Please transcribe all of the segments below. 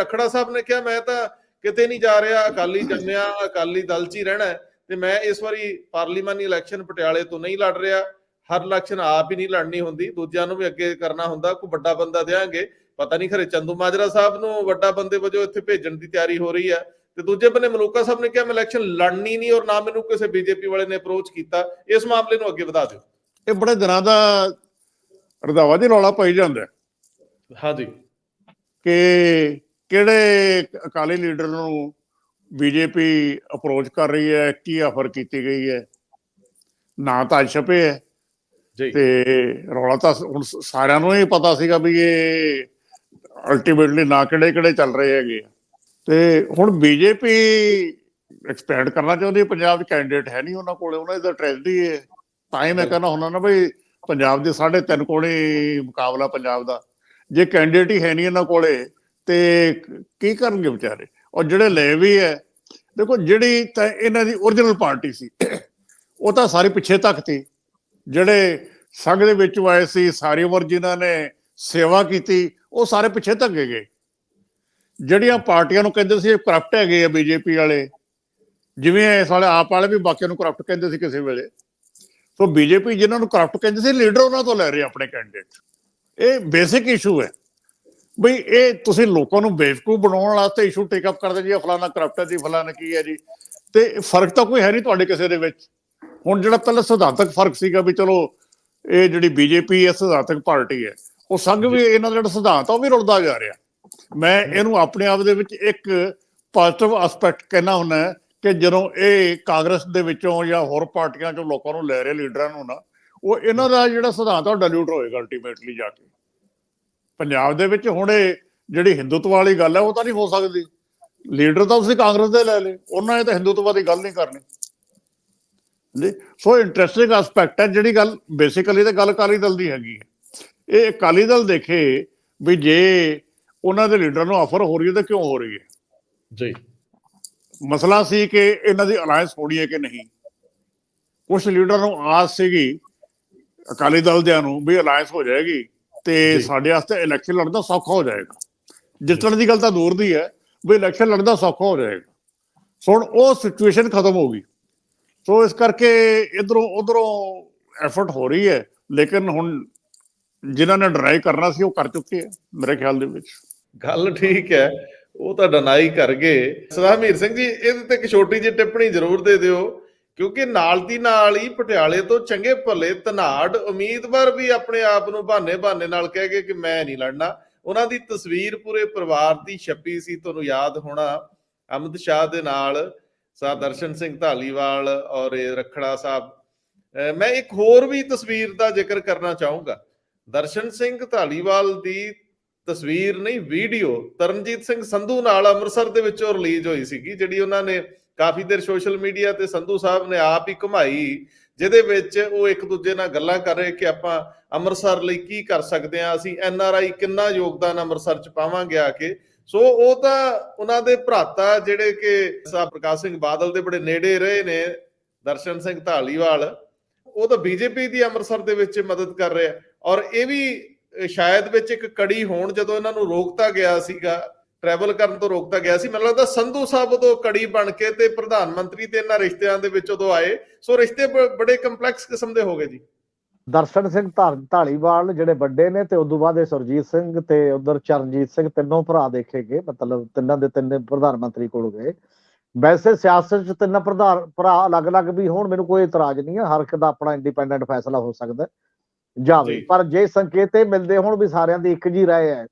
ਤਖੜਾ ਸਾਹਿਬ ਨੇ ਕਿਹਾ ਮੈਂ ਤਾਂ ਕਿਤੇ ਨਹੀਂ ਜਾ ਰਿਹਾ ਅਕਾਲੀ ਜੰਮਿਆ ਅਕਾਲੀ ਦਲ 'ਚ ਹੀ ਰਹਿਣਾ ਤੇ ਮੈਂ ਇਸ ਵਾਰੀ ਪਾਰਲੀਮਾਨੀ ਇਲੈਕਸ਼ਨ ਪਟਿਆਲੇ ਤੋਂ ਨਹੀਂ ਲੜ ਰਿਹਾ। ਹਰ ਇਲੈਕਸ਼ਨ ਆਪ ਹੀ ਨਹੀਂ ਲੜਨੀ ਹੁੰਦੀ ਦੂਜਿਆਂ ਨੂੰ ਵੀ ਅੱਗੇ ਕਰਨਾ ਹੁੰਦਾ ਕੋਈ ਵੱਡਾ ਬੰਦਾ ਦੇਾਂਗੇ ਪਤਾ ਨਹੀਂ ਖਰੇ ਚੰਦੂ ਮਾਜਰਾ ਸਾਹਿਬ ਨੂੰ ਵੱਡਾ ਬੰਦੇ ਵਜੋਂ ਇੱਥੇ ਭੇਜਣ ਦੀ ਤਿਆਰੀ ਹੋ ਰਹੀ ਹੈ। ਤੇ ਦੂਜੇ ਬੰਨੇ ਮਲੂਕਾ ਸਾਹਿਬ ਨੇ ਕਿਹਾ ਮੈਂ ਇਲੈਕਸ਼ਨ ਲੜਨੀ ਨਹੀਂ ਔਰ ਨਾ ਮੈਨੂੰ ਕਿਸੇ ਬੀਜੇਪੀ ਵਾਲੇ ਨੇ ਅਪਰੋਚ ਕੀਤਾ। ਇਸ ਮਾਮਲੇ ਨੂੰ ਅੱਗੇ ਵਧਾ ਦਿਓ। ਇਹ ਬੜੇ ਦਿਨਾਂ ਦਾ ਰਧਾਵਾ ਦੀ ਰੌਲਾ ਪਈ ਜਾਂਦਾ ਹੈ ਹਾਂਜੀ। ਕਿ ਕਿਹੜੇ ਅਕਾਲੀ ਲੀਡਰ ਨੂੰ ਬੀਜੇਪੀ ਅਪਰੋਚ ਕਰ ਰਹੀ ਹੈ ਕੀ ਆਫਰ ਕੀਤੀ ਗਈ ਹੈ? ਨਾ ਤਾਂ ਛਪੇ ਹੈ। ਜੀ। ਤੇ ਰੌਲਾ ਤਾਂ ਹੁਣ ਸਾਰਿਆਂ ਨੂੰ ਹੀ ਪਤਾ ਸੀਗਾ ਵੀ ਇਹ ਅਲਟੀਮੇਟਲੀ ਨਾ ਕਿਹੜੇ ਕਿਹੜੇ ਚੱਲ ਰਹੇ ਹੈਗੇ। ਤੇ ਹੁਣ ਬੀਜੇਪੀ ਐਕਸਪੈਂਡ ਕਰਨਾ ਚਾਹੁੰਦੀ ਹੈ ਪੰਜਾਬ 'ਚ ਕੈਂਡੀਡੇਟ ਹੈ ਨਹੀਂ ਉਹਨਾਂ ਕੋਲੇ ਉਹਨਾਂ ਦੀ ਤਾਂ ਟ੍ਰੈਜਡੀ ਹੈ। ਤਾਂ ਹੀ ਮੈਂ ਕਹਿੰਦਾ ਹੁੰਦਾ ਨਾ ਬਈ ਪੰਜਾਬ ਦੇ ਸਾਢੇ ਤਿੰਨ ਕੋਲੇ ਮੁਕਾਬਲਾ ਪੰਜਾਬ ਦਾ। ਜੇ ਕੈਂਡੀਡੇਟ ਹੀ ਹੈ ਨਹੀਂ ਇਹਨਾਂ ਕੋਲੇ ਤੇ ਕੀ ਕਰਨਗੇ ਵਿਚਾਰੇ? ਔਰ ਜਿਹੜੇ ਲੈ ਵੀ ਹੈ, ਦੇਖੋ ਜਿਹੜੀ ਤਾਂ ਇਹਨਾਂ ਦੀ origignal ਪਾਰਟੀ ਸੀ, ਉਹ ਤਾਂ ਸਾਰੇ ਪਿੱਛੇ ਤੱਕ ਸੀ ਜਿਹੜੇ ਸੰਘ ਦੇ ਵਿੱਚ ਆਏ ਸੀ, ਸਾਰੀ ਉਮਰ ਜਿਨ੍ਹਾਂ ਨੇ ਸੇਵਾ ਕੀਤੀ, ਉਹ ਸਾਰੇ ਪਿੱਛੇ ਧੱਕੇ ਗਏ। ਜਿਹੜੀਆਂ ਪਾਰਟੀਆਂ ਨੂੰ ਕਹਿੰਦੇ ਸੀ ਕਰਪਟ ਹੈਗੇ ਆ ਬੀਜੇਪੀ ਵਾਲੇ, ਜਿਵੇਂ ਇਸ ਵਾਲੇ ਆਪ ਵਾਲੇ ਵੀ ਬਾਕੀਆਂ ਨੂੰ ਕਰਪਟ ਕਹਿੰਦੇ ਸੀ ਕਿਸੇ ਵੇਲੇ। ਸੋ ਬੀਜੇਪੀ ਜਿਨ੍ਹਾਂ ਨੂੰ ਕਰਪਟ ਕਹਿੰਦੇ ਸੀ ਲੀਡਰ ਉਹਨਾਂ ਤੋਂ ਲੈ ਰਹੇ ਆਪਣੇ ਕੈਂਡੀਡੇਟ ਇਹ ਬੇਸਿਕ ਇਸ਼ੂ ਹੈ। ਬਈ ਇਹ ਤੁਸੀਂ ਲੋਕਾਂ ਨੂੰ ਬੇਵਕੂਫ ਬਣਾਉਣ ਵਾਸਤੇ ਇਸ਼ੂ ਟੇਕ ਅਪ ਕਰਦੇ ਜੀ ਫਲਾਣਾ ਕਰਪਟ ਹੈ ਜੀ ਫਲਾਣਾ ਕੀ ਹੈ ਜੀ। ਤੇ ਫ਼ਰਕ ਤਾਂ ਕੋਈ ਹੈ ਨਹੀਂ ਤੁਹਾਡੇ ਕਿਸੇ ਦੇ ਵਿੱਚ। ਹੁਣ ਜਿਹੜਾ ਪਹਿਲਾਂ ਸਿਧਾਂਤਕ ਫ਼ਰਕ ਸੀਗਾ ਵੀ ਚਲੋ ਇਹ ਜਿਹੜੀ ਬੀਜੇਪੀ ਹੈ ਸਿਧਾਂਤਕ ਪਾਰਟੀ ਹੈ ਉਹ ਸੰਗ ਵੀ ਇਹਨਾਂ ਦਾ ਜਿਹੜਾ ਸਿਧਾਂਤ ਆ ਉਹ ਵੀ ਰੁਲਦਾ ਜਾ ਰਿਹਾ। ਮੈਂ ਇਹਨੂੰ ਆਪਣੇ ਆਪ ਦੇ ਵਿੱਚ ਇੱਕ ਪੋਜ਼ਿਟਿਵ ਐਸਪੈਕਟ ਕਹਿਣਾ ਹੁੰਦਾ ਕਿ ਜਦੋਂ ਇਹ ਕਾਂਗਰਸ ਦੇ ਵਿੱਚੋਂ ਜਾਂ ਹੋਰ ਪਾਰਟੀਆਂ ਚੋਂ ਲੋਕਾਂ ਨੂੰ ਲੈ ਰਹੇ ਲੀਡਰਾਂ ਨੂੰ ਨਾ ਉਹ ਇਹਨਾਂ ਦਾ ਜਿਹੜਾ ਸਿਧਾਂਤ ਆ ਉਹ ਡਿਲੂਟ ਹੋਏਗਾ ਅਲਟੀਮੇਟਲੀ ਜਾ ਕੇ। ਪੰਜਾਬ ਦੇ ਵਿੱਚ ਹੁਣ ਇਹ ਜਿਹੜੀ ਹਿੰਦੂਤਵ ਵਾਲੀ ਗੱਲ ਹੈ ਉਹ ਤਾਂ ਨਹੀਂ ਹੋ ਸਕਦੀ। ਲੀਡਰ ਤਾਂ ਤੁਸੀਂ ਕਾਂਗਰਸ ਦੇ ਲੈ ਲਏ। ਉਹਨਾਂ ਨੇ ਤਾਂ ਹਿੰਦੂਤਵ ਦੀ ਗੱਲ ਨਹੀਂ ਕਰਨੀ। ਜੀ ਸੋ ਇੰਟਰਸਟਿੰਗ ਐਸਪੈਕਟ ਹੈ ਜਿਹੜੀ ਗੱਲ ਬੇਸਿਕਲੀ ਤਾਂ ਗੱਲ ਅਕਾਲੀ ਦਲ ਦੀ ਹੈਗੀ ਹੈ। ਇਹ ਅਕਾਲੀ ਦਲ ਦੇਖੇ ਵੀ ਜੇ ਉਹਨਾਂ ਦੇ ਲੀਡਰ ਨੂੰ ਆਫਰ ਹੋ ਰਹੀ ਹੈ ਤਾਂ ਕਿਉਂ ਹੋ ਰਹੀ ਹੈ? ਜੀ। ਮਸਲਾ ਸੀ ਕਿ ਇਹਨਾਂ ਦੀ ਅਲਾਈਅੰਸ ਹੋਣੀ ਹੈ ਕਿ ਨਹੀਂ? ਕੁਝ ਲੀਡਰ ਨੂੰ ਆਸ ਸੀਗੀ ਅਕਾਲੀ ਦਲ ਦਿਆਂ ਨੂੰ ਵੀ ਅਲਾਈਅੰਸ ਹੋ ਜਾਏਗੀ। ਤੇ। ਸਾਡੇ ਵਾਸਤੇ ਇਲੈਕਸ਼ਨ ਲੜਨਾ ਸੌਖਾ ਹੋ ਜਾਏਗਾ। ਜਿੱਤਣ ਦੀ ਗੱਲ ਤਾਂ ਦੂਰ ਦੀ ਹੈ ਵੀ ਇਲੈਕਸ਼ਨ ਲੜਨਾ ਸੌਖਾ ਹੋ ਜਾਏਗਾ। ਹੁਣ ਉਹ ਸਿਚੁਏਸ਼ਨ ਖਤਮ ਹੋ ਗਈ। ਸੋ ਇਸ ਕਰਕੇ ਇਧਰੋਂ ਉਧਰੋਂ ਐਫਰਟ ਹੋ ਰਹੀ ਹੈ ਲੇਕਿਨ ਹੁਣ ਜਿਨ੍ਹਾਂ ਨੇ ਡਰਾਈ ਕਰਨਾ ਸੀ ਉਹ ਕਰ ਚੁੱਕੇ ਆ ਮੇਰੇ ਖਿਆਲ ਦੇ ਵਿੱਚ। ਗੱਲ ਠੀਕ ਹੈ ਉਹ ਤਾਂ ਡਨਾਈ ਕਰ ਗਏ। ਸਰਦਾਰ ਹਮੀਰ ਸਿੰਘ ਜੀ ਇਹਦੇ ਤੇ ਇੱਕ ਛੋਟੀ ਜਿਹੀ ਟਿੱਪਣੀ ਜ਼ਰੂਰ ਦੇ ਦਿਓ। ਕਿਉਂਕਿ ਨਾਲ ਦੀ ਨਾਲ ਹੀ ਪਟਿਆਲੇ ਤੋਂ ਚੰਗੇ ਭਲੇ ਧਨਾੜ ਉਮੀਦਵਾਰ ਵੀ ਆਪਣੇ ਆਪ ਨੂੰ ਬਹਾਨੇ ਬਹਾਨੇ ਨਾਲ ਕਹਿ ਗਏ ਕਿ ਮੈਂ ਨਹੀਂ ਲੜਨਾ। ਉਹਨਾਂ ਦੀ ਤਸਵੀਰ ਪੂਰੇ ਪਰਿਵਾਰ ਦੀ ਛਪੀ ਸੀ, ਤੁਹਾਨੂੰ ਯਾਦ ਹੋਣਾ। ਅਮਿਤ ਸ਼ਾਹ ਦੇ ਨਾਲ ਸਾ ਦਰਸ਼ਨ ਸਿੰਘ ਢਾਲੀਵਾਲ ਔਰ ਇਹ ਰਖੜਾ ਸਾਹਿਬ। ਮੈਂ ਇੱਕ ਹੋਰ ਵੀ ਤਸਵੀਰ ਦਾ ਜ਼ਿਕਰ ਕਰਨਾ ਚਾਹੂੰਗਾ। ਦਰਸ਼ਨ ਸਿੰਘ ਢਾਲੀਵਾਲ ਦੀ ਤਸਵੀਰ ਨਹੀਂ, ਵੀਡੀਓ ਤਰਨਜੀਤ ਸਿੰਘ ਸੰਧੂ ਨਾਲ ਅੰਮ੍ਰਿਤਸਰ ਦੇ ਵਿੱਚੋਂ ਰਿਲੀਜ਼ ਹੋਈ ਸੀਗੀ, ਜਿਹੜੀ ਉਹਨਾਂ ਨੇ ਕਾਫੀ ਦੇਰ ਸੋਸ਼ਲ ਮੀਡੀਆ ਤੇ ਸੰਧੂ ਸਾਹਿਬ ਨੇ ਆਪ ਹੀ ਘੁਮਾਈ, ਜਿਹਦੇ ਵਿੱਚ ਉਹ ਇੱਕ ਦੂਜੇ ਨਾਲ ਗੱਲਾਂ ਕਰ ਰਹੇ ਕਿ ਆਪਾਂ ਅੰਮ੍ਰਿਤਸਰ ਲਈ ਕੀ ਕਰ ਸਕਦੇ ਆ ਅਸੀਂ ਐਨ ਆਰ ਆਈ ਕਿੰਨਾ ਯੋਗਦਾਨ ਅੰਮ੍ਰਿਤਸਰ ਚ ਪਾਵਾਂਗੇ ਆ ਕੇ। ਸੋ ਉਹ ਤਾਂ ਉਹਨਾਂ ਦੇ ਭਰਾਤਾ ਜਿਹੜੇ ਕਿ ਸਾ ਪ੍ਰਕਾਸ਼ ਸਿੰਘ ਬਾਦਲ ਦੇ ਬੜੇ ਨੇੜੇ ਰਹੇ ਨੇ, ਦਰਸ਼ਨ ਸਿੰਘ ਢਾਲੀਵਾਲ ਉਹ ਤਾਂ ਬੀਜੇਪੀ ਦੀ ਅੰਮ੍ਰਿਤਸਰ ਦੇ ਵਿੱਚ ਮਦਦ ਕਰ ਰਿਹਾ ਔਰ ਇਹ ਵੀ ਸ਼ਾਇਦ ਵਿੱਚ ਇੱਕ ਕੜੀ ਹੋਣ ਜਦੋਂ ਇਹਨਾਂ ਨੂੰ ਰੋਕਤਾ ਗਿਆ ਸੀਗਾ ਟਰੈਵਲ ਕਰਨ ਤੋਂ ਰੋਕਤਾ ਗਿਆ ਸੀ। ਮੈਨੂੰ ਲੱਗਦਾ ਸੰਧੂ ਸਾਹਿਬ ਉਦੋਂ ਕੜੀ ਬਣ ਕੇ ਤੇ ਪ੍ਰਧਾਨ ਮੰਤਰੀ ਤੇ ਇਹਨਾਂ ਰਿਸ਼ਤਿਆਂ ਦੇ ਵਿੱਚ ਉਦੋਂ ਆਏ। ਸੋ ਰਿਸ਼ਤੇ ਬੜੇ ਕੰਪਲੈਕਸ ਕਿਸਮ ਦੇ ਹੋ ਗਏ ਜੀ। ਦਰਸ਼ਨ ਸਿੰਘ ਢਾਲੀਵਾਲ ਜਿਹੜੇ ਵੱਡੇ ਨੇ ਤੇ ਉਦੋਂ ਬਾਅਦ ਇਹ ਸੁਰਜੀਤ ਸਿੰਘ ਤੇ ਉਧਰ ਚਰਨਜੀਤ ਸਿੰਘ ਤਿੰਨੋਂ ਭਰਾ ਦੇਖੇ ਗਏ। ਮਤਲਬ ਤਿੰਨਾਂ ਦੇ ਤਿੰਨੇ ਪ੍ਰਧਾਨ ਮੰਤਰੀ ਕੋਲ ਗਏ। ਵੈਸੇ ਸਿਆਸਤ 'ਚ ਤਿੰਨ ਪ੍ਰਧਾਨ ਭਰਾ ਅਲੱਗ-ਅਲੱਗ ਵੀ ਹੋਣ ਮੈਨੂੰ ਕੋਈ ਇਤਰਾਜ਼ ਨਹੀਂ ਹੈ। ਹਰ ਇੱਕ ਦਾ ਆਪਣਾ ਇੰਡੀਪੈਂਡੈਂਟ ਫੈਸਲਾ ਹੋ ਸਕਦਾ ਜਾਵੇ। ਪਰ ਜੇ ਸੰਕੇਤ ਇਹ ਮਿਲਦੇ ਹੋਣ ਵੀ ਸਾਰਿਆਂ ਦੀ ਇੱਕ ਜੀ ਰਾਏ ਹੈ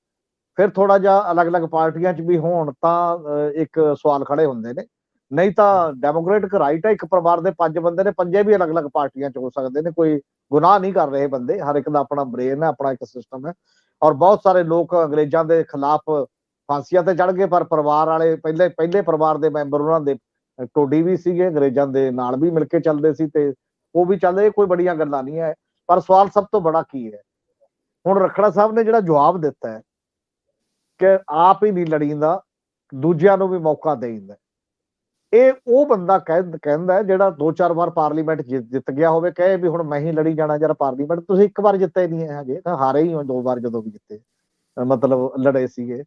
ਫਿਰ ਥੋੜਾ ਜਿਹਾ ਅਲੱਗ-ਅਲੱਗ ਪਾਰਟੀਆਂ 'ਚ ਵੀ ਹੋਣ ਤਾਂ ਇੱਕ ਸਵਾਲ ਖੜੇ ਹੁੰਦੇ ਨੇ। ਨਹੀਂ ਤਾਂ ਡੈਮੋਕ੍ਰੈਟਿਕ ਰਾਈਟ ਹੈ ਇੱਕ ਪਰਿਵਾਰ ਦੇ ਪੰਜ ਬੰਦੇ ਨੇ, ਪੰਜੇ ਵੀ ਅਲੱਗ-ਅਲੱਗ ਪਾਰਟੀਆਂ 'ਚ ਹੋ ਸਕਦੇ ਨੇ। ਕੋਈ ਗੁਨਾਹ ਨਹੀਂ ਕਰ ਰਹੇ ਬੰਦੇ, ਹਰ ਇੱਕ ਦਾ ਆਪਣਾ ਬ੍ਰੇਨ ਹੈ ਆਪਣਾ ਇੱਕ ਸਿਸਟਮ ਹੈ ਔਰ ਬਹੁਤ ਸਾਰੇ ਲੋਕ ਅੰਗਰੇਜ਼ਾਂ ਦੇ ਖਿਲਾਫ ਫਾਂਸੀਆਂ ਤੇ ਚੜ ਗਏ, ਪਰ ਪਰਿਵਾਰ ਵਾਲੇ ਪਹਿਲੇ ਪਹਿਲੇ ਪਰਿਵਾਰ ਦੇ ਮੈਂਬਰ ਉਹਨਾਂ ਦੇ ਟੋਡੀ ਵੀ ਸੀਗੇ, ਅੰਗਰੇਜ਼ਾਂ ਦੇ ਨਾਲ ਵੀ ਮਿਲ ਕੇ ਚੱਲਦੇ ਸੀ ਤੇ ਉਹ ਵੀ ਚੱਲਦੇ ਕੋਈ ਬੜੀਆਂ ਗੱਲਾਂ ਨਹੀਂ ਹੈ। ਪਰ ਸਵਾਲ ਸਭ ਤੋਂ ਬੜਾ ਕੀ ਹੈ? ਹੁਣ ਰਖੜਾ ਸਾਹਿਬ ਨੇ ਜਿਹੜਾ ਜਵਾਬ ਦਿੱਤਾ ਹੈ ਕਿ ਆਪ ਹੀ ਨਹੀਂ ਲੜੀਂਦਾ, ਦੂਜਿਆਂ ਨੂੰ ਵੀ ਮੌਕਾ ਦੇਈਂਦਾ। ਇਹ ਉਹ ਬੰਦਾ ਕਹਿ- ਕਹਿੰਦਾ ਜਿਹੜਾ ਦੋ ਚਾਰ ਵਾਰ ਪਾਰਲੀਮੈਂਟ ਜਿੱਤ ਜਿੱਤ ਗਿਆ ਹੋਵੇ, ਕਹੇ ਵੀ ਹੁਣ ਮੈਂ ਹੀ ਲੜੀ ਜਾਣਾ ਯਾਰ ਪਾਰਲੀਮੈਂਟ, ਤੁਸੀਂ ਇੱਕ ਵਾਰ ਜਿੱਤੇ ਨਹੀਂ ਹੈ ਹਜੇ, ਤਾਂ ਹਾਰੇ ਹੀ ਹੋ ਦੋ ਵਾਰ ਜਦੋਂ ਵੀ ਜਿੱਤੇ। ਮਤਲਬ ਲੜੇ ਸੀਗੇ।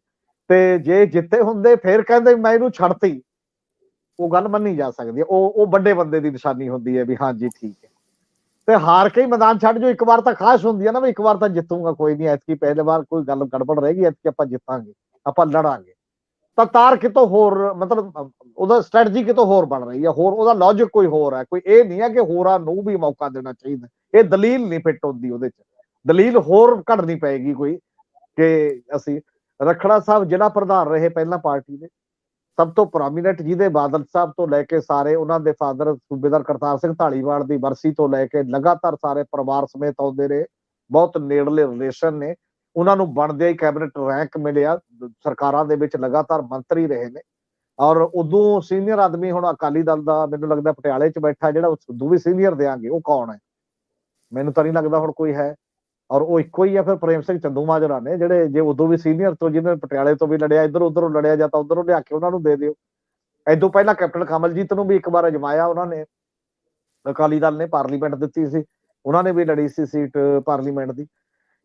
ਤੇ ਜੇ ਜਿੱਤੇ ਹੁੰਦੇ, ਫਿਰ ਕਹਿੰਦੇ ਮੈਂ ਇਹਨੂੰ ਛੱਡਤੀ। ਉਹ ਗੱਲ ਮੰਨੀ ਜਾ ਸਕਦੀ ਹੈ। ਉਹ ਉਹ ਵੱਡੇ ਬੰਦੇ ਦੀ ਨਿਸ਼ਾਨੀ ਹੁੰਦੀ ਹੈ ਵੀ ਹਾਂਜੀ, ਠੀਕ ਹੈ। ਤੇ ਹਾਰ ਕੇ ਹੀ ਮੈਦਾਨ ਛੱਡ ਜੋ ਇੱਕ ਵਾਰ ਤਾਂ ਖਾਸ ਹੁੰਦੀ ਹੈ ਨਾ ਵੀ ਇੱਕ ਵਾਰ ਤਾਂ ਜਿੱਤੂਗਾ, ਕੋਈ ਨਹੀਂ, ਐਤਕੀ ਪਹਿਲੇ ਵਾਰ ਕੋਈ ਗੱਲ ਗੜਬੜ ਰਹੇਗੀ ਐਤਕੀ ਆਪਾਂ ਜਿੱਤਾਂਗੇ, ਆਪਾਂ ਲੜਾਂਗੇ। ਤਾਂ ਤਾਰ ਕਿਤੋਂ ਹੋਰ, ਮਤਲਬ, ਉਹਦਾ ਸਟ੍ਰੈਟਜੀ ਕਿਤੋਂ ਹੋਰ ਬਣ ਰਹੀ ਹੈ ਹੋਰ ਉਹਦਾ ਲੌਜੀਕ ਕੋਈ ਹੋਰ ਹੈ, ਕੋਈ ਇਹ ਨਹੀਂ ਹੈ ਕਿ ਹੋਰਾਂ ਨੂੰ ਵੀ ਮੌਕਾ ਦੇਣਾ ਚਾਹੀਦਾ। ਇਹ ਦਲੀਲ ਨਹੀਂ ਫਿੱਟ ਹੁੰਦੀ ਉਹਦੇ ਚ। ਦਲੀਲ ਹੋਰ ਘੜਨੀ ਪਏਗੀ ਕੋਈ, ਕਿ ਅਸੀਂ, ਰਖੜਾ ਸਾਹਿਬ ਜ਼ਿਲ੍ਹਾ ਪ੍ਰਧਾਨ ਰਹੇ ਪਹਿਲਾਂ ਪਾਰਟੀ ਦੇ। ਸਭ ਤੋਂ ਪ੍ਰੋਮਿਨੈਂਟ ਜਿਹਦੇ ਬਾਦਲ ਸਾਹਿਬ ਤੋਂ ਲੈ ਕੇ ਸਾਰੇ ਉਹਨਾਂ ਦੇ ਫਾਦਰ ਸੂਬੇਦਾਰ ਕਰਤਾਰ ਸਿੰਘ ਢਾਲੀਵਾਲ ਦੀ ਵਰਸੀ ਤੋਂ ਲੈ ਕੇ ਲਗਾਤਾਰ ਸਾਰੇ ਪਰਿਵਾਰ ਸਮੇਤ ਆਉਂਦੇ ਰਹੇ, ਬਹੁਤ ਨੇੜਲੇ ਰਿਲੇਸ਼ਨ ਨੇ, ਉਹਨਾਂ ਨੂੰ ਬਣਦੇ ਹੀ ਕੈਬਨਿਟ ਰੈਂਕ ਮਿਲਿਆ ਸਰਕਾਰਾਂ ਦੇ ਵਿੱਚ ਲਗਾਤਾਰ ਮੰਤਰੀ ਰਹੇ ਨੇ ਔਰ ਉਦੋਂ ਸੀਨੀਅਰ ਆਦਮੀ ਹੁਣ ਅਕਾਲੀ ਦਲ ਦਾ ਮੈਨੂੰ ਲੱਗਦਾ ਪਟਿਆਲੇ 'ਚ ਬੈਠਾ ਜਿਹੜਾ ਉਹ ਸਿੱਧੂ ਵੀ ਸੀਨੀਅਰ ਦੇਾਂਗੇ ਉਹ ਕੌਣ ਹੈ? ਮੈਨੂੰ ਤਾਂ ਨਹੀਂ ਲੱਗਦਾ ਹੁਣ ਕੋਈ ਹੈ। ਔਰ ਉਹ ਇੱਕੋ ਹੀ ਆ ਫਿਰ ਪ੍ਰੇਮ ਸਿੰਘ ਚੰਦੂ ਮਾਜਰਾ ਨੇ, ਜਿਹੜੇ ਜੇ ਉਦੋਂ ਵੀ ਸੀਨੀਅਰ ਤੋਂ ਜਿਹਨੇ ਪਟਿਆਲੇ ਤੋਂ ਵੀ ਲੜਿਆ, ਇੱਧਰ ਉੱਧਰੋਂ ਲੜਿਆ ਜਾਂ ਤਾਂ ਉੱਧਰੋਂ ਲਿਆ ਕੇ ਉਹਨਾਂ ਨੂੰ ਦੇ ਦਿਓ। ਐਦੋਂ ਪਹਿਲਾਂ ਕੈਪਟਨ ਕਮਲਜੀਤ ਨੂੰ ਵੀ ਇੱਕ ਵਾਰ ਅਜਮਾਇਆ ਉਹਨਾਂ ਨੇ। ਅਕਾਲੀ ਦਲ ਨੇ ਪਾਰਲੀਮੈਂਟ ਦਿੱਤੀ ਸੀ। ਉਹਨਾਂ ਨੇ ਵੀ ਲੜੀ ਸੀ ਸੀਟ ਪਾਰਲੀਮੈਂਟ ਦੀ।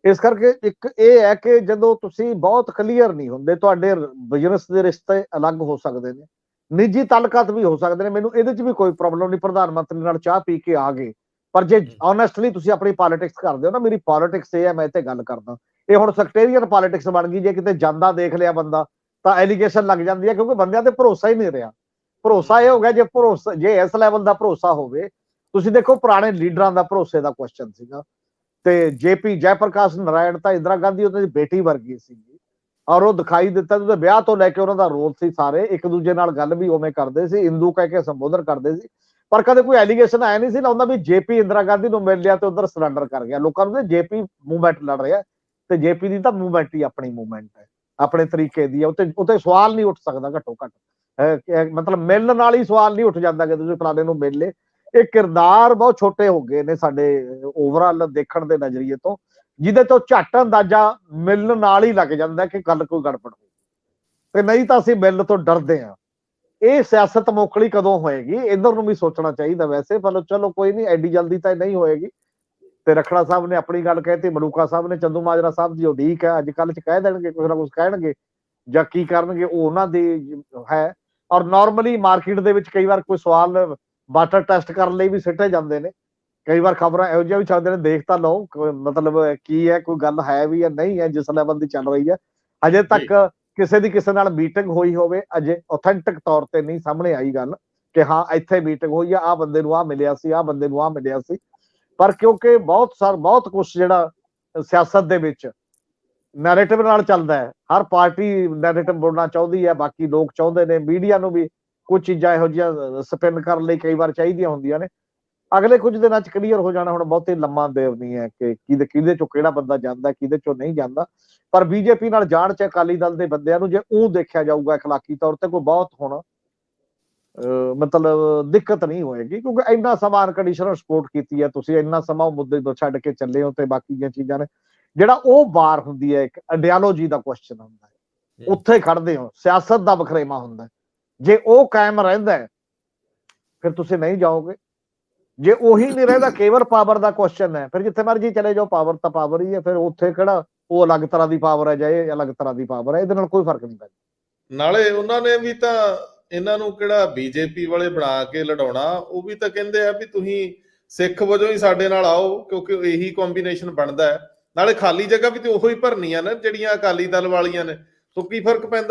ਇਸ ਕਰਕੇ ਇੱਕ ਇਹ ਹੈ ਕਿ ਜਦੋਂ ਤੁਸੀਂ ਬਹੁਤ ਕਲੀਅਰ ਨਹੀਂ ਹੁੰਦੇ, ਤੁਹਾਡੇ ਬਿਜ਼ਨਸ ਦੇ ਰਿਸ਼ਤੇ ਅਲੱਗ ਹੋ ਸਕਦੇ ਨੇ। ਨਿੱਜੀ ਤਾਲੁਕਾਤ ਵੀ ਹੋ ਸਕਦੇ ਨੇ। ਮੈਨੂੰ ਇਹਦੇ 'ਚ ਵੀ ਕੋਈ ਪ੍ਰੋਬਲਮ ਨਹੀਂ। ਪ੍ਰਧਾਨ ਮੰਤਰੀ ਨਾਲ ਚਾਹ ਪੀ ਕੇ ਆ ਗਏ। ਪਰ ਜੇ ਓਨੈਸਟਲੀ ਤੁਸੀਂ ਆਪਣੀ ਪੋਲਿਟਿਕਸ ਕਰਦੇ ਹੋ ਨਾ ਮੇਰੀ ਪੋਲਿਟਿਕਸ ਇਹ ਹੈ ਮੈਂ ਇੱਥੇ ਗੱਲ ਕਰਦਾ। ਇਹ ਹੁਣ ਸੈਕਟੇਰੀਅਨ ਪੋਲਿਟਿਕਸ ਬਣ ਗਈ ਜੇ ਕਿਤੇ ਜਾਂਦਾ ਦੇਖ ਲਿਆ ਬੰਦਾ ਤਾਂ ਐਲੀਗੇਸ਼ਨ ਲੱਗ ਜਾਂਦੀ ਹੈ ਕਿਉਂਕਿ ਬੰਦਿਆਂ ਤੇ ਭਰੋਸਾ ਹੀ ਨਹੀਂ ਰਿਹਾ। ਭਰੋਸਾ ਇਹ ਹੋ ਗਿਆ ਜੇ ਭਰੋਸਾ ਜੇ ਇਸ ਲੈਵਲ ਦਾ ਭਰੋਸਾ ਹੋਵੇ ਤੁਸੀਂ ਦੇਖੋ ਪੁਰਾਣੇ ਲੀਡਰਾਂ ਦਾ ਭਰੋਸੇ ਦਾ ਕੁਐਸਚਨ ਸੀਗਾ। ਤੇ ਜੇਪੀ ਜੈ ਪ੍ਰਕਾਸ਼ ਨਾਰਾਇਣ ਤਾਂ ਇੰਦਰਾ ਗਾਂਧੀ ਉਹਨਾਂ ਦੀ ਬੇਟੀ ਵਰਗੀ ਸੀ ਔਰ ਉਹ ਦਿਖਾਈ ਦਿੱਤਾ ਉਹਦੇ ਵਿਆਹ ਤੋਂ ਲੈ ਕੇ ਉਹਨਾਂ ਦਾ ਰੋਲ ਸੀ ਸਾਰੇ ਇੱਕ ਦੂਜੇ ਨਾਲ ਗੱਲ ਵੀ ਉਵੇਂ ਕਰਦੇ ਸੀ ਹਿੰਦੂ ਕਹਿ ਕੇ ਸੰਬੋਧਨ ਕਰਦੇ ਸੀ। ਪਰ ਕਦੇ ਕੋਈ ਐਲੀਗੇਸ਼ਨ ਆਇਆ ਨਹੀਂ ਸੀ ਲਾਉਂਦਾ ਵੀ ਜੇਪੀ ਇੰਦਰਾ ਗਾਂਧੀ ਨੂੰ ਮਿਲ ਲਿਆ ਤੇ ਉਧਰ ਸਰੈਂਡਰ ਕਰ ਗਿਆ। ਲੋਕਾਂ ਨੂੰ ਜੇਪੀ ਮੂਵਮੈਂਟ ਲੜ ਰਿਹਾ ਤੇ ਜੇਪੀ ਦੀ ਤਾਂ ਮੂਵਮੈਂਟ ਹੀ ਆਪਣੀ ਮੂਵਮੈਂਟ ਹੈ। ਆਪਣੇ ਤਰੀਕੇ ਦੀ ਹੈ। ਉੱਤੇ ਉੱਤੇ ਸਵਾਲ ਨਹੀਂ ਉੱਠ ਸਕਦਾ ਘੱਟੋ ਘੱਟ। ਮਤਲਬ ਮਿਲਣ ਨਾਲ ਹੀ ਸਵਾਲ ਨਹੀਂ ਉੱਠ ਜਾਂਦਾ ਕਿ ਤੁਸੀਂ ਫਲਾਣੇ ਨੂੰ ਮਿਲ ਲੇ ਇਹ ਕਿਰਦਾਰ ਬਹੁਤ ਛੋਟੇ ਹੋ ਗਏ ਨੇ ਸਾਡੇ ਓਵਰਆਲ ਦੇਖਣ ਦੇ ਨਜ਼ਰੀਏ ਤੋਂ, ਜਿਹਦੇ ਤੋਂ ਝੱਟ ਅੰਦਾਜ਼ਾ ਮਿਲਣ ਨਾਲ ਹੀ ਲੱਗ ਜਾਂਦਾ ਕਿ ਗੱਲ ਕੋਈ ਗੜਬੜ ਹੋਈ ਤੇ ਨਹੀਂ ਤਾਂ ਅਸੀਂ ਮਿਲਣ ਤੋਂ ਡਰਦੇ ਹਾਂ। ਇਹ ਸਿਆਸਤ ਮੋਕਲੀ ਕਦੋਂ ਹੋਏਗੀ? ਇਧਰ ਨੂੰ ਵੀ ਸੋਚਣਾ ਚਾਹੀਦਾ ਵੈਸੇ ਪਰ ਚਲੋ ਕੋਈ ਨਹੀਂ ਐਡੀ ਜਲਦੀ ਤਾਂ ਨਹੀਂ ਹੋਏਗੀ। ਤੇ ਰਖੜਾ ਸਾਹਿਬ ਨੇ ਆਪਣੀ ਗੱਲ ਕਹਿਤੀ ਮਲੂਕਾ ਸਾਹਿਬ ਨੇ ਚੰਦੂ ਮਾਜਰਾ ਸਾਹਿਬ ਦੀ ਉਡੀਕ ਹੈ ਅੱਜ ਕੱਲ ਚ ਕਹਿ ਦੇਣਗੇ ਕੁਝ ਨਾ ਕੁਝ ਕਹਿਣਗੇ ਜਾਂ ਕੀ ਕਰਨਗੇ ਉਹ ਉਹਨਾਂ ਦੀ ਹੈ। ਔਰ ਨਾਰਮਲੀ ਮਾਰਕੀਟ ਦੇ ਵਿੱਚ ਕਈ ਵਾਰ ਕੋਈ ਸਵਾਲ ਵਾਟਰ ਟੈਸਟ ਕਰਨ ਲਈ ਵੀ ਸਿੱਟੇ ਜਾਂਦੇ ਨੇ। ਕਈ ਵਾਰ ਖਬਰਾਂ ਇਹੋ ਜਿਹੀਆਂ ਵੀ ਚੱਲਦੇ ਨੇ ਦੇਖ ਤਾਂ ਲਓ ਮਤਲਬ ਕੀ ਹੈ ਕੋਈ ਗੱਲ ਹੈ ਵੀ ਜਾਂ ਨਹੀਂ ਹੈ ਜਿਸ ਲੈਵਲ ਦੀ ਚੱਲ ਰਹੀ ਹੈ। ਅਜੇ ਤੱਕ ਕਿਸੇ ਦੀ ਕਿਸੇ ਨਾਲ ਮੀਟਿੰਗ ਹੋਈ ਹੋਵੇ, ਅਜੇ ਆਥੈਂਟਿਕ ਤੌਰ ਤੇ ਨਹੀਂ ਸਾਹਮਣੇ ਆਈ ਗੱਲ ਕਿ ਹਾਂ, ਇੱਥੇ ਮੀਟਿੰਗ ਹੋਈ ਆ ਆ ਬੰਦੇ ਨੂੰ ਆ ਮਿਲਿਆ ਸੀ ਆ ਬੰਦੇ ਨੂੰ ਆ ਮਿਲਿਆ ਸੀ। ਪਰ ਕਿਉਂਕਿ ਬਹੁਤ ਸਾਰ, ਬਹੁਤ ਕੁਝ ਜਿਹੜਾ ਸਿਆਸਤ ਦੇ ਵਿੱਚ ਨੈਰੇਟਿਵ ਨਾਲ ਚੱਲਦਾ ਹੈ। ਹਰ ਪਾਰਟੀ ਨੈਰੇਟਿਵ ਬੋਲਣਾ ਚਾਹੁੰਦੀ ਹੈ, ਬਾਕੀ ਲੋਕ ਚਾਹੁੰਦੇ ਨੇ ਮੀਡੀਆ ਨੂੰ ਵੀ ਕੁਝ ਚੀਜ਼ਾਂ ਇਹੋ ਜਿਹੀਆਂ ਸਪਿਨ ਕਰਨ ਲਈ ਕਈ ਵਾਰ ਚਾਹੀਦੀਆਂ ਹੁੰਦੀਆਂ ਨੇ। ਅਗਲੇ ਕੁਝ ਦਿਨਾਂ ਚ ਕਲੀਅਰ ਹੋ ਜਾਣਾ ਹੁਣ ਬਹੁਤੇ ਲੰਮਾ ਦੇਰ ਨਹੀਂ ਹੈ ਕਿ ਕਿਹਦੇ ਕਿਹਦੇ ਚੋਂ ਕਿਹੜਾ ਬੰਦਾ ਜਾਂਦਾ ਕਿਹਦੇ ਚੋਂ ਨਹੀਂ ਜਾਂਦਾ ਪਰ ਬੀਜੇਪੀ ਨਾਲ ਜਾਣ ਚ ਅਕਾਲੀ ਦਲ ਦੇ ਬੰਦਿਆਂ ਨੂੰ ਜੇ ਉਹ ਦੇਖਿਆ ਜਾਊਗਾ اخلاقی ਤੌਰ ਤੇ ਕੋਈ ਬਹੁਤ ਹੁਣ ਅਹ ਮਤਲਬ ਦਿੱਕਤ ਨਹੀਂ ਹੋਏਗੀ ਕਿਉਂਕਿ ਇੰਨਾ ਸਮਾਂ ਅਨਕੰਡੀਸ਼ਨਲ ਸਪੋਰਟ ਕੀਤੀ ਹੈ ਤੁਸੀਂ ਇੰਨਾ ਸਮਾਂ ਉਹ ਮੁੱਦੇ ਤੋਂ ਛੱਡ ਕੇ ਚੱਲੇ ਹੋ ਤੇ ਬਾਕੀ ਦੀਆਂ ਚੀਜ਼ਾਂ ਨੇ ਜਿਹੜਾ ਉਹ ਬਾਰ ਹੁੰਦੀ ਹੈ ਇੱਕ ਆਈਡੀਓਲੋਜੀ ਦਾ ਕੁਐਸਚਨ ਹੁੰਦਾ ਹੈ ਉੱਥੇ ਖੜਦੇ ਹੋ ਸਿਆਸਤ ਦਾ ਵਖਰੇਵਾ ਹੁੰਦਾ ਹੈ ਜੇ ਉਹ ਕਾਇਮ ਰਹਿੰਦਾ ਹੈ ਫਿਰ ਤੁਸੀਂ ਨਹੀਂ ਜਾਓਗੇ ਜੇ ਉਹੀ ਨਹੀਂ ਰਹਿੰਦਾ, ਕੇਵਲ ਪਾਵਰ ਦਾ ਕੁਐਸਚਨ ਹੈ। ਫਿਰ ਜਿੱਥੇ ਮਰਜ਼ੀ ਚਲੇ ਜਾਓ ਪਾਵਰ ਤਾਂ ਪਾਵਰ ਹੀ ਹੈ। ਫਿਰ ਉੱਥੇ ਕਿਹੜਾ ਉਹ ਅਲੱਗ ਤਰ੍ਹਾਂ ਦੀ ਪਾਵਰ ਹੈ ਜਾਂ ਇਹ ਅਲੱਗ ਤਰ੍ਹਾਂ ਦੀ ਪਾਵਰ ਹੈ, ਇਹਦੇ ਨਾਲ ਕੋਈ ਫ਼ਰਕ ਨਹੀਂ ਪੈਂਦਾ। ਨਾਲੇ ਉਹਨਾਂ ਨੇ ਵੀ ਤਾਂ ਇਹਨਾਂ ਨੂੰ ਕਿਹੜਾ ਬੀਜੇਪੀ ਵਾਲੇ ਬਣਾ ਕੇ ਲੜਾਉਣਾ, ਉਹ ਵੀ ਤਾਂ ਕਹਿੰਦੇ ਆ ਵੀ ਤੁਸੀਂ ਸਿੱਖ ਵਜੋਂ ਹੀ ਸਾਡੇ ਨਾਲ ਆਓ, ਕਿਉਂਕਿ ਇਹੀ ਕੰਬੀਨੇਸ਼ਨ ਬਣਦਾ ਹੈ। ਨਾਲੇ ਖਾਲੀ ਜਗ੍ਹਾ ਵੀ ਤੇ ਉਹੋ ਹੀ ਭਰਨੀਆਂ ਨੇ, ਜਿਹੜੀਆਂ ਅਕਾਲੀ ਦਲ ਵਾਲੀਆਂ ਨੇ। ਸੋ ਕੀ ਫ਼ਰਕ ਪੈਂਦਾ?